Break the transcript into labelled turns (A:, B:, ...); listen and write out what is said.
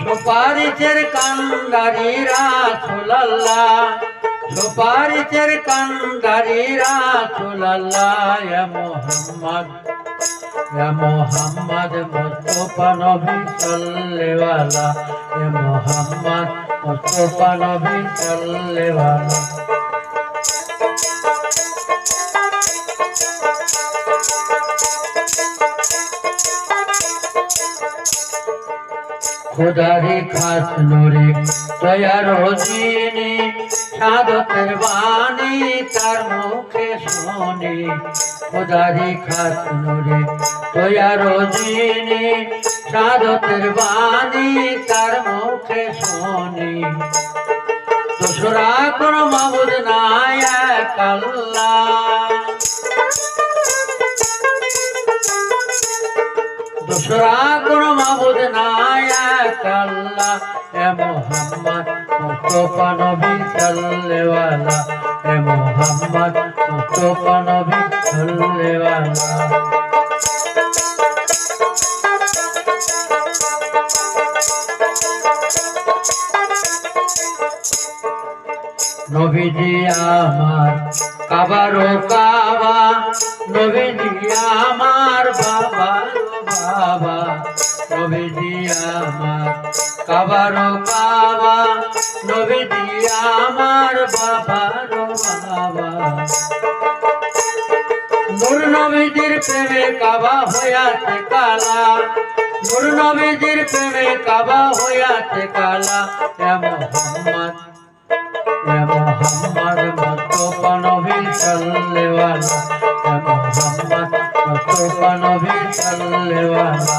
A: সুপারিচের কান্দারি রাসুলাল্লাহ সুপারিচের কান্দারি রাসুলাল্লাহ ইয়া মুহাম্মদ ইয়া মুহাম্মদ মুস্তাফা নবী সাল্লেওয়ালা। ইয়া মুহাম্মদ মুস্তাফা খোদারি খাস নুরে দয়ার হজিনি সাধকের বাণী তার মুখে শুনি। খোদারি খাস নুরে দয়ার হজিনি সাধকের বাণী তার মুখে শুনি। দোসরা কোন মাবুদ নাই এক দোসরা নবীজি আমার কাবারো কাবা। নবীজি আমার বাবা। আমার কাবারও বাবা আমার বাবারও বাবা। প্রেমে কাবা হইয়াছে কালা নূর নবীজির প্রেমে কাবা হইয়াছে কালা এ মোহাম্মদ এ মোহাম্মদ মতোপ নবী চললেওয়ালা এ মোহাম্মদ মতোপ নবী চললেওয়ালা